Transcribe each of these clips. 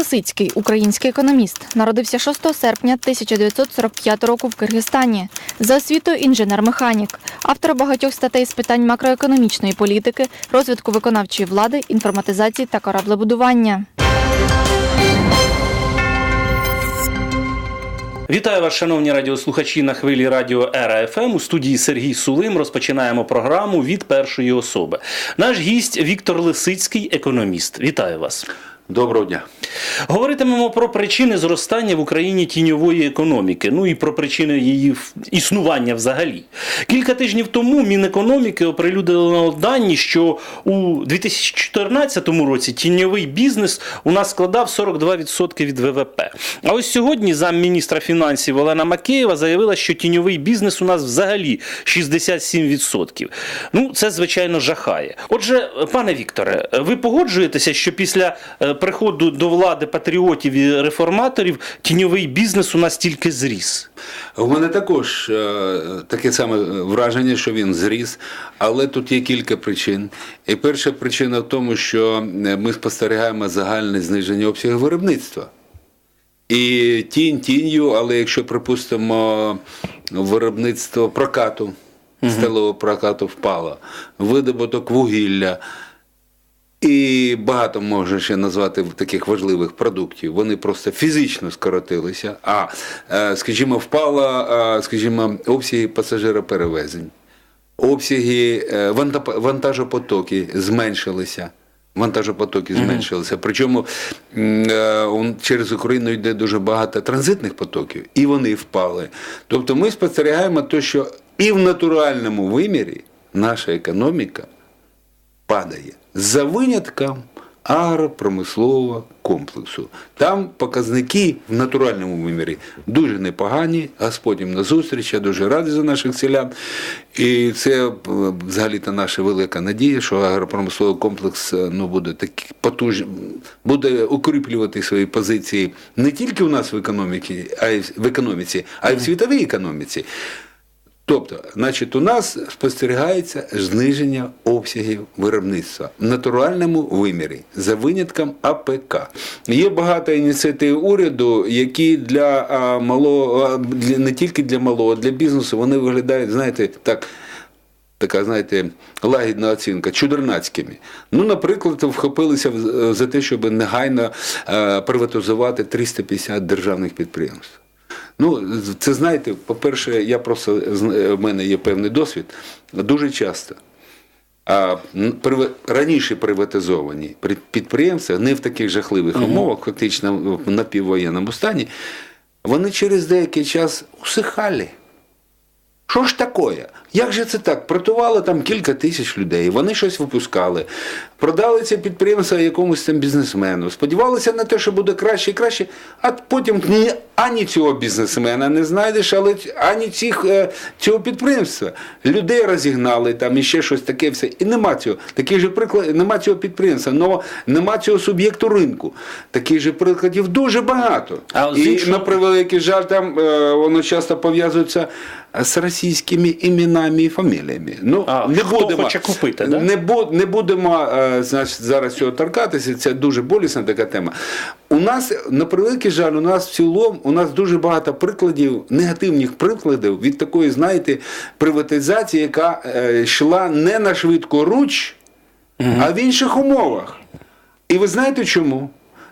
Лисицький, український економіст, народився 6 серпня 1945 року в Киргизстані. За освітою інженер-механік, автор багатьох статей з питань макроекономічної політики, розвитку виконавчої влади, інформатизації та кораблебудування. Вітаю вас, шановні радіослухачі на хвилі радіо Ера ФМ. У студії Сергій Сулим розпочинаємо програму від першої особи. Наш гість Віктор Лисицький, економіст. Вітаю вас. Доброго дня. Говоритимемо про причини зростання в Україні тіньової економіки, ну і про причини її існування взагалі. Кілька тижнів тому Мінекономіки оприлюднило дані, що у 2014 році тіньовий бізнес у нас складав 42% від ВВП. А ось сьогодні замміністра фінансів Олена Макеєва заявила, що тіньовий бізнес у нас взагалі 67%. Ну, це звичайно жахає. Отже, пане Вікторе, ви погоджуєтеся, що після е, приходу до влади патріотів і реформаторів тіньовий бізнес у нас тільки зріс? У мене також е, таке саме враження, що він зріс, але тут є кілька причин. І перша причина в тому, що е, ми спостерігаємо загальне зниження обсягу виробництва. І тінь тінню, але якщо припустимо, виробництво прокату, сталевого прокату впало, видобуток вугілля. І багато можна ще назвати таких важливих продуктів. Вони просто фізично скоротилися. А, е, скажімо, впала, е, скажімо, обсяги пасажироперевезень, обсяги е, вантажопотоки зменшилися. Вантажопотоки зменшилися. Причому через Україну йде дуже багато транзитних потоків, і вони впали. Тобто ми спостерігаємо те, що і в натуральному вимірі наша економіка падає за винятком агропромислового комплексу. Там показники в натуральному вимірі дуже непогані. Господь їм на зустріч, я дуже радий за наших селян. І це е, взагалі-то наша велика надія, що агропромисловий комплекс е, ну, буде такий потужний, буде укріплювати свої позиції не тільки у нас в економіці, а й в економіці, а й в світовій економіці. Тобто, значить, у нас спостерігається зниження обсягів виробництва в натуральному вимірі за винятком АПК. Є багато ініціатив уряду, які для малого для, не тільки для малого, для бізнесу вони виглядають, знаєте, так. Така, знаєте, лагідна оцінка, чудернацькими. Ну, наприклад, вхопилися за те, щоб негайно приватизувати 350 державних підприємств. Ну, це знаєте, по-перше, я просто в мене є певний досвід. Дуже часто. А раніше приватизовані підприємства не в таких жахливих умовах, фактично в напіввоєнному стані, вони через деякий час усихали. Що ж таке? Як же це так? Працювало там кілька тисяч людей, вони щось випускали, продали це підприємство якомусь там бізнесмену, сподівалися на те, що буде краще і краще, а потім ні, ані цього бізнесмена не знайдеш, але ані цих, е, цього підприємства. Людей розігнали, там і ще щось таке все. І нема цього. Такий же приклад, нема цього підприємства, но нема цього суб'єкту ринку. Таких же прикладів дуже багато. А і на превеликий жаль, там е, воно часто пов'язується з російськими іменами і фаміліями. Ну, А, не хто будемо, хоче купити, да? не, бу, не будемо е, значить, зараз цього торкатися, це дуже болісна така тема. У нас, на превеликий жаль, у нас в цілому, у нас дуже багато прикладів, негативних прикладів від такої, знаєте, приватизації, яка е, йшла не на швидку руч, а в інших умовах. І ви знаєте чому?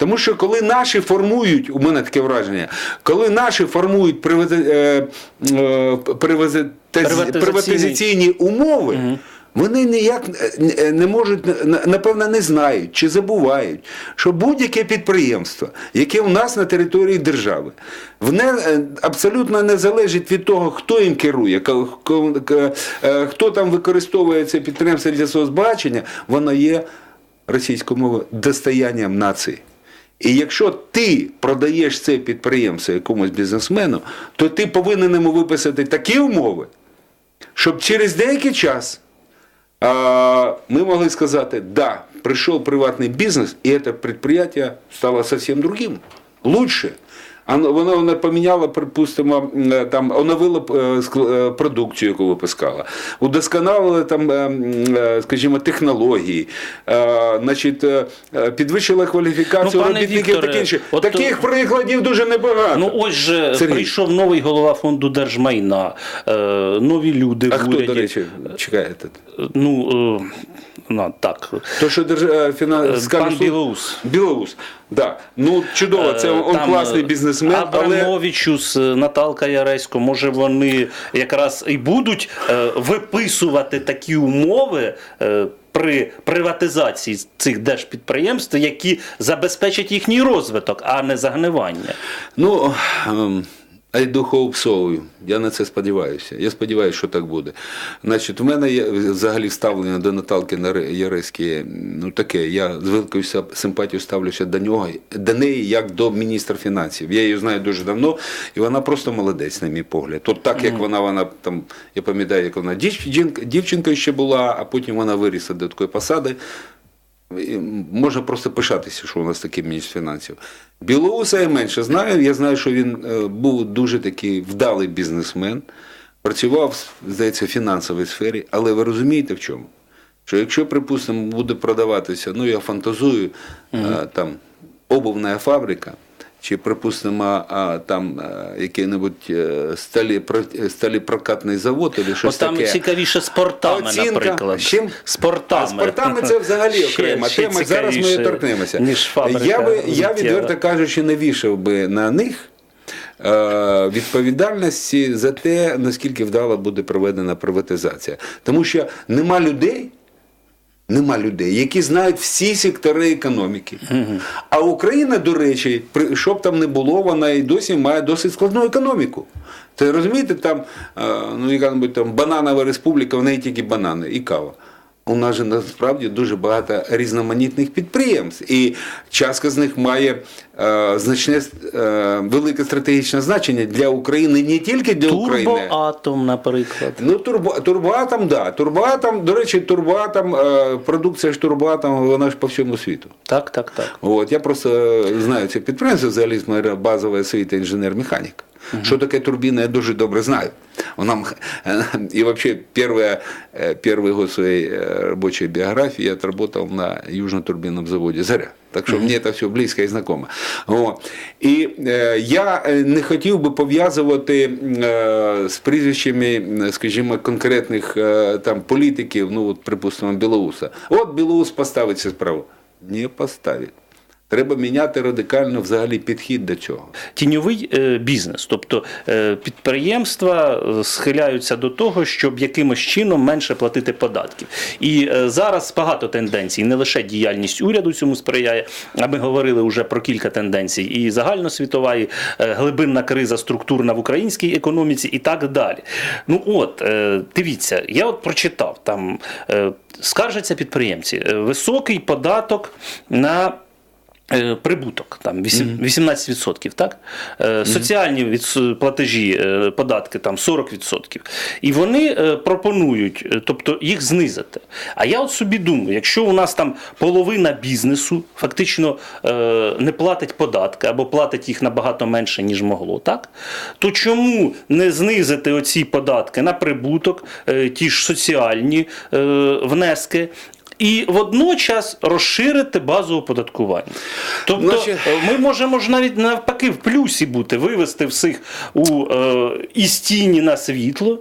Тому що коли наші формують, у мене таке враження, коли наші формують привати, е, Приватизаційні. приватизаційні умови, вони ніяк е, не можуть, на- напевно, не знають чи забувають, що будь-яке підприємство, яке у нас на території держави, вне е, абсолютно не залежить від того, хто їм керує, е, хто там використовує це підприємство для свого збагачення, воно є російською мовою достоянням нації. І якщо ти продаєш це підприємство якомусь бізнесмену, то ти повинен йому виписати такі умови, щоб через деякий час ми могли сказати, да, прийшов приватний бізнес, і це підприємство стало зовсім другим, лучше. А ну, воно поміняло, припустимо, е, там оновило б, е, е, продукцію, яку випускала, удосконалили там, скажімо, технології, значить, підвищила кваліфікацію Ну, робітників Вікторе, таке інше. от, Таких прикладів дуже небагато. Ну ось же Сергій. прийшов новий голова фонду держмайна, нові люди а в хто, уряді. до речі, чекає? тут? Ну, ну так. То, що держ... е, фіна... Е, скажу, пан Білоус. Білоус, да. Ну, чудово, це Е, он там, класний бізнесмен, але Абрамовичус, е, Наталка Яресько, може вони якраз і будуть виписувати такі умови. При приватизації цих держпідприємств, які забезпечать їхній розвиток, а не загнивання. Ну, do. Я на це сподіваюся. Я сподіваюся, що так буде. Значить, у мене є взагалі ставлення до Наталки Яреськи, ну таке. Я з великою симпатією ставлюся до нього, до неї як до міністра фінансів. Я її знаю дуже давно, і вона просто молодець, на мій погляд. От так, як вона, вона там, я пам'ятаю, як вона дівчинка, дівчинкою ще була, а потім вона вирісла до такої посади. Можна просто пишатися, що у нас такий міністр фінансів. Білоуса я менше знаю. Я знаю, що він е, був дуже такий вдалий бізнесмен, працював, здається, в фінансовій сфері, але ви розумієте в чому? Що якщо, припустимо, буде продаватися, ну я фантазую, угу. там обувна фабрика, чи, припустимо, там е, який-небудь е, сталі, сталіпрокатний завод, або щось От там цікавіше з портами, Оцінка. наприклад. Чим? З портами. А з портами це взагалі окрема ще тема. Зараз ми її торкнемося. Ніж фабрика я би я відверто кажучи, не вішав би на них. е, Відповідальності за те, наскільки вдало буде проведена приватизація. Тому що нема людей, нема людей, які знають всі сектори економіки. А Україна, до речі, що б там не було, вона і досі має досить складну економіку. Це розумієте, там, е, ну, яка-небудь там бананова республіка, в неї тільки банани і кава. У нас же насправді дуже багато різноманітних підприємств, і частка з них має е, значне е, велике стратегічне значення для України, не тільки для України. Турбоатом, наприклад. Ну, турбо, турбоатом, да. Турбоатом, до речі, турбоатом, е, продукція ж турбоатом, вона ж по всьому світу. Так, так, так. От, я просто е, знаю це підприємство, взагалі з моєї базової освіти інженер-механік. Що таке турбіна, я дуже добре знаю. Вона, м- и вообще первые, э, первый год своей э, рабочей биографии я отработал на южно-турбинном заводе «Заря». Так що мені це все близько і знакомо. О. І е, я е, не хотів би пов'язувати е, з прізвищами, е, скажімо, конкретних е, там політиків, ну от, припустимо, Білоуса. От Білоус поставить цю справу. Не поставить. Треба міняти радикально взагалі підхід до цього. Тіньовий е, бізнес, тобто е, підприємства е, схиляються до того, щоб якимось чином менше платити податків. І зараз багато тенденцій, не лише діяльність уряду цьому сприяє. А ми говорили вже про кілька тенденцій: і загальносвітова, і глибинна криза структурна в українській економіці, і так далі. Ну от дивіться, я от прочитав там. Скаржаться підприємці. Високий податок на Прибуток там вісім- 18%, так? Е, Соціальні платежі, е, податки там 40%. І вони е, пропонують, е, тобто їх знизити. А я от собі думаю, якщо у нас там половина бізнесу фактично е, не платить податки або платить їх набагато менше, ніж могло, так? То чому не знизити оці податки на прибуток, е, ті ж соціальні е, внески? І водночас розширити базу оподаткування. Тобто Значить- е, ми можемо ж навіть навпаки в плюсі бути, вивести всіх у, е, із тіні на світло.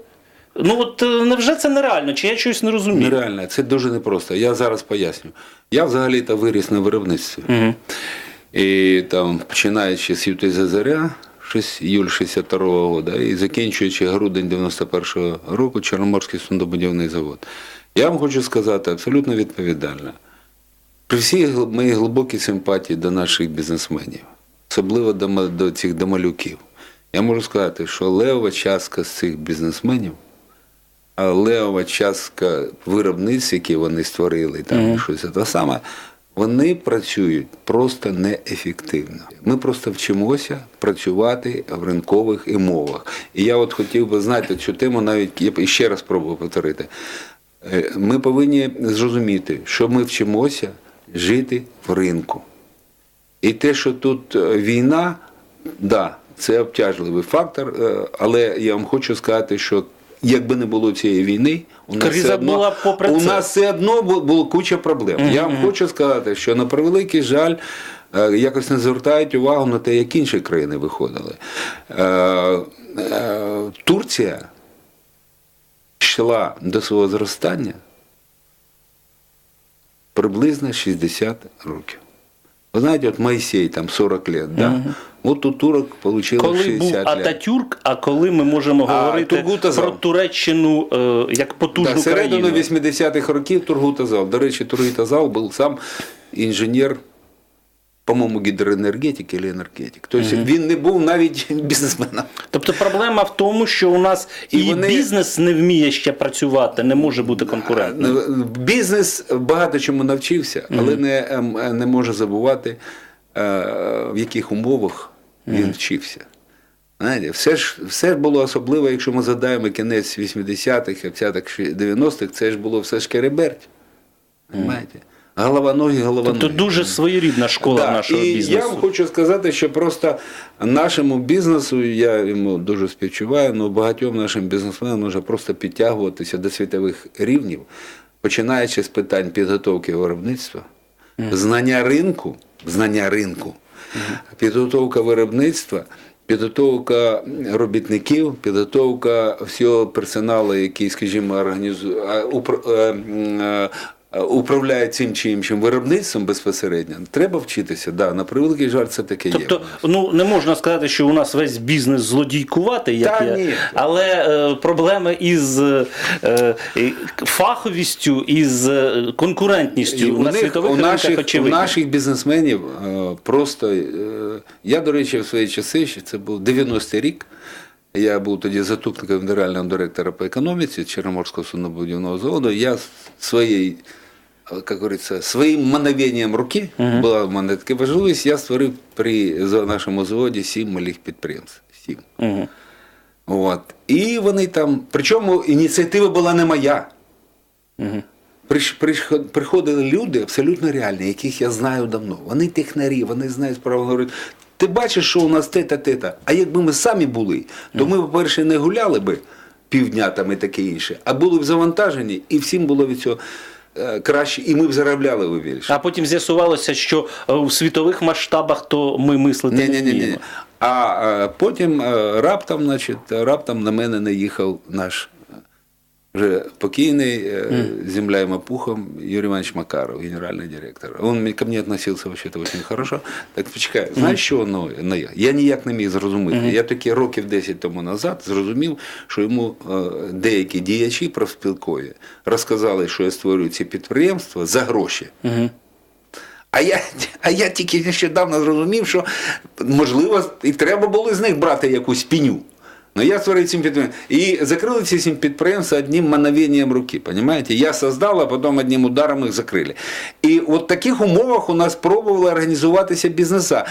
Ну от е, невже це нереально? Чи я щось не розумію? Нереально, це дуже непросто. Я зараз поясню. Я взагалі-то виріс на виробництві. Мгм. І там, починаючи з ЮТЗ Щось іюль 62-го року, і закінчуючи грудень 91-го року Чорноморський суднобудівний завод. Я вам хочу сказати абсолютно відповідально. При всій моїй глибокій симпатії до наших бізнесменів, особливо до, до цих домалюків, я можу сказати, що левова частка з цих бізнесменів, а левова частка виробництв, які вони створили, там і щось те саме, вони працюють просто неефективно. Ми просто вчимося працювати в ринкових умовах. І я от хотів би знаєте, цю тему навіть я ще раз спробую повторити. Е, Ми повинні зрозуміти, що ми вчимося жити в ринку. І те, що тут е, війна, да, це обтяжливий фактор. е, Але я вам хочу сказати, що якби не було цієї війни, у нас Криза все одно, була попри у це. нас все одно було куча проблем. Я вам хочу сказати, що на превеликий жаль. е, Якось не звертають увагу на те, як інші країни виходили. Е, е, Турція йшла до свого зростання приблизно 60 років. Ви знаєте, от Моїсей там 40 лет, да? от у турок получилось Коли 60 був років. Ататюрк, а коли ми можемо А, говорити Тургут про Туреччину е, як потужну да, середину країну? 80-х років Тургут Азал. До речі, Тургут Азал був сам інженер, по-моєму, гідроенергетик або енергетик. Тобто він не був навіть бізнесменом. Тобто проблема в тому, що у нас і, І вони- бізнес не вміє ще працювати, не може бути конкурентним. Бізнес багато чому навчився, але не, ем, не може забувати, е, в яких умовах він вчився. Знаєте, все ж все ж було особливо, якщо ми згадаємо кінець 80-х, 50-х, 90-х, це ж було все ж кереберть. Понимаєте? Голова ноги, голова Тобто дуже своєрідна школа Да, нашого і бізнесу. Я вам хочу сказати, що просто нашому бізнесу, я йому дуже співчуваю, але багатьом нашим бізнесменам може просто підтягуватися до світових рівнів, починаючи з питань підготовки виробництва, знання ринку, знання ринку, підготовка виробництва. Підготовка робітників, підготовка всього персоналу, який, скажімо, організує, управляє цим чи іншим виробництвом безпосередньо. Треба вчитися. Да, на превеликий жаль, це таке є. Тобто, ну не можна сказати, що у нас весь бізнес злодійкувати, як Та є, ні. але е, проблеми із е, і фаховістю, із е, конкурентністю І у на них, світових у наших, у наших бізнесменів е, просто. е, Я, до речі, в свої часи, ще це був 90-й рік. Я був тоді заступником генерального директора по економіці Чорноморського суднобудівного заводу. Я своєю, як говориться, своїм мановенням руки, була в мене така важливість, я створив при за- нашому заводі сім малих підприємств. Сім. Мгм. От. І вони там, причому ініціатива була не моя. Приш- Приходили люди абсолютно реальні, яких я знаю давно. Вони технарі, вони знають справу. Говорять, ти бачиш, що у нас те-та, те-та. А якби ми самі були, то ми, по-перше, не гуляли би півдня там і таке інше, а були б завантажені, і всім було від цього е, краще, і ми б заробляли ви більше. А потім з'ясувалося, що в у світових масштабах то ми мислити не вміємо. Ні, ні, ні. А е, потім е, раптом, значить, раптом на мене наїхав наш е, вже покійний э, земля и мапухом Юрий Иванович Макаров, генеральный директор. Он мне- ко мне относился вообще-то очень хорошо. Так почекай, знаєш, що воно наїхав? Я ніяк не міг зрозуміти. Я таки років 10 тому назад зрозумів, що йому е, деякі діячі профспілкові розказали, що я створюю ці підприємства за гроші. А я, а я тільки нещодавно зрозумів, що можливо і треба було з них брати якусь піню. Ну я створив цим підприємством. І закрили ці сім підприємства одним мановенням руки. Понимаете? Я создал, а потім одним ударом їх закрили. І от в таких умовах у нас пробували організуватися бізнеса.